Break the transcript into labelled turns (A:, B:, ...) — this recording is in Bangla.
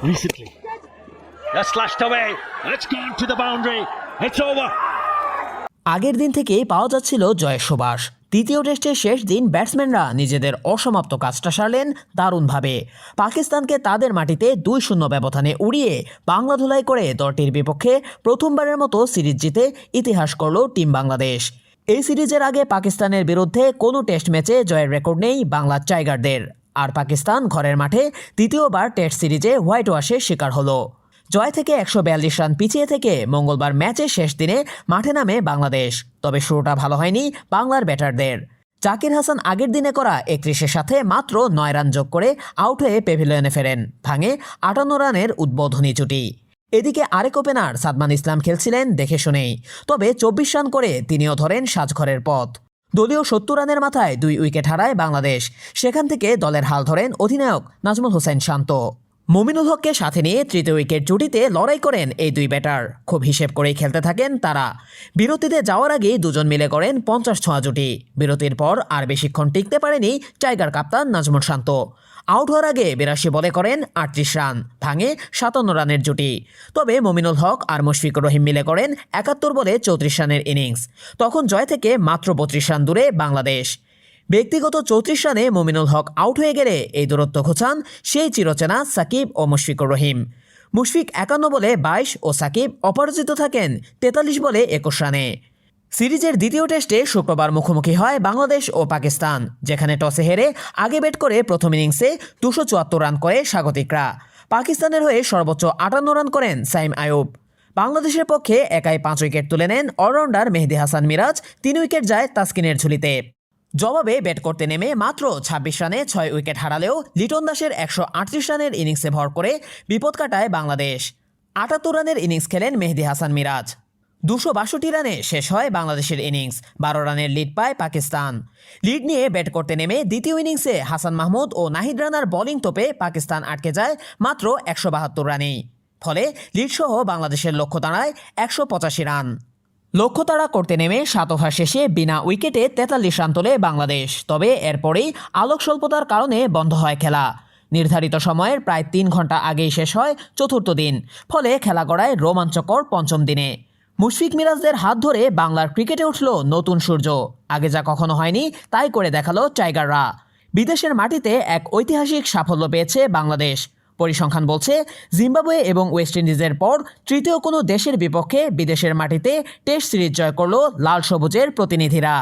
A: recently. That's slashed away, it's gone to the boundary. It's over.
B: আগের দিন থেকেই পাওয়া যাচ্ছিল জয়ের সুবাস তৃতীয় টেস্টের শেষ দিন ব্যাটসম্যানরা নিজেদের অসমাপ্ত কাজটা সারলেন দারুণভাবে পাকিস্তানকে তাদের মাটিতে দুই শূন্য ব্যবধানে উড়িয়ে বাংলা ধুলাই করে দলটির বিপক্ষে প্রথমবারের মতো সিরিজ জিতে ইতিহাস করল টিম বাংলাদেশ এই সিরিজের আগে পাকিস্তানের বিরুদ্ধে কোনো টেস্ট ম্যাচে জয়ের রেকর্ড নেই বাংলার টাইগারদের আর পাকিস্তান ঘরের মাঠে দ্বিতীয়বার টেস্ট সিরিজে হোয়াইট ওয়াশের শিকার হলো। জয় থেকে একশো বিয়াল্লিশ রান পিছিয়ে থেকে মঙ্গলবার ম্যাচের শেষ দিনে মাঠে নামে বাংলাদেশ, তবে শুরুটা ভালো হয়নি বাংলার ব্যাটারদের। জাকির হাসান আগের দিনে করা একত্রিশের সাথে মাত্র নয় রান যোগ করে আউট হয়ে পেভিলিয়নে ফেরেন, ভাঙে আটান্ন রানের উদ্বোধনী জুটি এদিকে আরেক ওপেনার সাদমান ইসলাম খেলছিলেন দেখে শুনেই, তবে চব্বিশ রান করে তিনিও ধরেন সাজঘরের পথ। দলীয় সত্তর রানের মাথায় দুই উইকেট হারায় বাংলাদেশ। সেখান থেকে দলের হাল ধরেন অধিনায়ক নাজমুল হোসেন শান্ত। মমিনুল হককে সাথে নিয়ে তৃতীয় উইকেট জুটিতে লড়াই করেন এই দুই ব্যাটার। খুব হিসেব করেই খেলতে থাকেন তারা। বিরতিতে যাওয়ার আগেই দুজন মিলে করেন পঞ্চাশ ছোঁয়া জুটি। বিরতির পর আর বেশিক্ষণ টিকতে পারেনি টাইগার কাপ্তান নাজমুল শান্ত। আউট হওয়ার আগে বিরাশি বলে করেন আটত্রিশ রান, ভাঙে সাতান্ন রানের জুটি। তবে মমিনুল হক আর মুশফিকুর রহিম মিলে করেন একাত্তর বলে চৌত্রিশ রানের ইনিংস। তখন জয় থেকে মাত্র বত্রিশ রান দূরে বাংলাদেশ। ব্যক্তিগত চৌত্রিশ রানে মমিনুল হক আউট হয়ে গেলে এই দূরত্ব ঘোচান সেই চিরচেনা সাকিব ও মুশফিকুর রহিম। মুশফিক একান্ন বলে বাইশ ও সাকিব অপরাজিত থাকেন তেতাল্লিশ বলে একুশ রানে। সিরিজের দ্বিতীয় টেস্টে শুক্রবার মুখোমুখি হয় বাংলাদেশ ও পাকিস্তান, যেখানে টসে হেরে আগে ব্যাট করে প্রথম ইনিংসে দুশো চুয়াত্তর রান করে স্বাগতিকরা। পাকিস্তানের হয়ে সর্বোচ্চ আটান্ন রান করেন সাইম আয়ুব। বাংলাদেশের পক্ষে একাই পাঁচ উইকেট তুলে নেন অলরাউন্ডার মেহেদি হাসান মিরাজ, তিন উইকেট যায় তাসকিনের ঝুলিতে। জবাবে ব্যাট করতে নেমে মাত্র ছাব্বিশ রানে ছয় উইকেট হারালেও লিটন দাসের একশো আটত্রিশ রানের ইনিংসে ভর করে বিপদ কাটায় বাংলাদেশ। আটাত্তর রানের ইনিংস খেলেন মেহেদি হাসান মিরাজ। দুশো বাষট্টি রানে শেষ হয় বাংলাদেশের ইনিংস, বারো রানের লিড পায় পাকিস্তান। লিড নিয়ে ব্যাট করতে নেমে দ্বিতীয় ইনিংসে হাসান মাহমুদ ও নাহিদ রানার বোলিং তোপে পাকিস্তান আটকে যায় মাত্র একশো বাহাত্তর রানেই। ফলে লিডসহ বাংলাদেশের লক্ষ্য দাঁড়ায় একশো পঁচাশি রান। লক্ষ্য তাড়া করতে নেমে সাত ওভার শেষে বিনা উইকেটে তেতাল্লিশ রান তোলে বাংলাদেশ। তবে এরপরেই আলোক স্বল্পতার কারণে বন্ধ হয় খেলা। নির্ধারিত সময়ের প্রায় তিন ঘণ্টা আগেই শেষ হয় চতুর্থ দিন, ফলে খেলা গড়ায় রোমাঞ্চকর পঞ্চম দিনে। মুশফিক মিরাজদের হাত ধরে বাংলার ক্রিকেটে উঠল নতুন সূর্য। আগে যা কখনো হয়নি, তাই করে দেখাল টাইগাররা। বিদেশের মাটিতে এক ঐতিহাসিক সাফল্য পেয়েছে বাংলাদেশ। পরিসংখ্যান বলছে, জিম্বাবুয়ে এবং ওয়েস্ট ইন্ডিজের পর তৃতীয় কোনো দেশের বিপক্ষে বিদেশের মাটিতে টেস্ট সিরিজ জয় করল লাল সবুজের প্রতিনিধিরা।